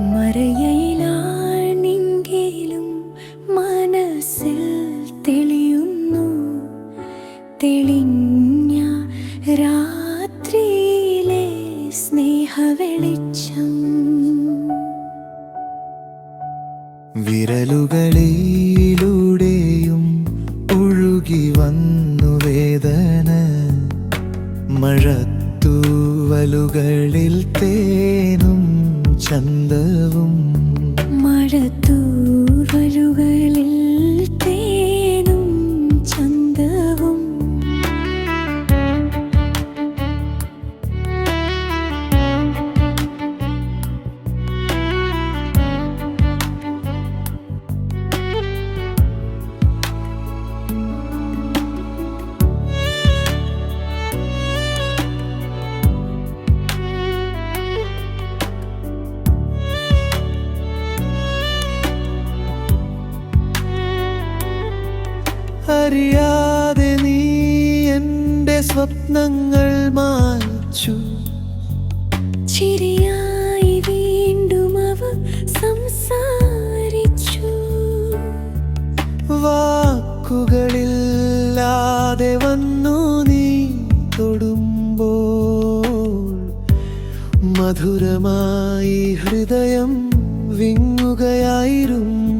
മറയയിലാണെങ്കിലും മനസ്സിൽ തെളിയുന്നു. തെളിഞ്ഞ രാത്രിയിലെ സ്നേഹവെളിച്ചം. വിരലുകളിലൂടെയും ഒഴുകി വന്നു വേദന. മഴത്തൂവലുകളിൽ തേനും ചന്തവും മഴത്തൂവലുകളിൽ അറിയാതെ നീ എന്റെ സ്വപ്നങ്ങൾ മാച്ചു ചിരിയായി വീണ്ടും അവ സംസാരിച്ചു. വാക്കുകളില്ലാതെ വന്നു നീ തൊടുമ്പോൾ മധുരമായി ഹൃദയം വിങ്ങുകയായിരുന്നു.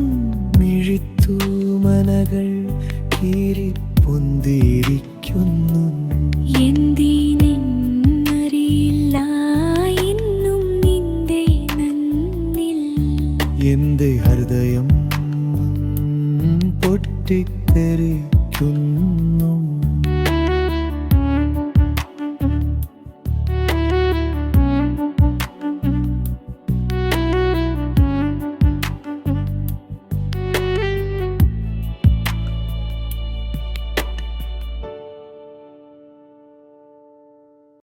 കടന്നിഴിത്തു മനകൾ കീറിപ്പൊന്തിരിക്കുന്നു. എന്തിനെന്നറിയില്ല ഇന്നും നിന്റെ നന്നിൽ എന്റെ ഹൃദയം പൊട്ടിത്തെറിക്കുന്നു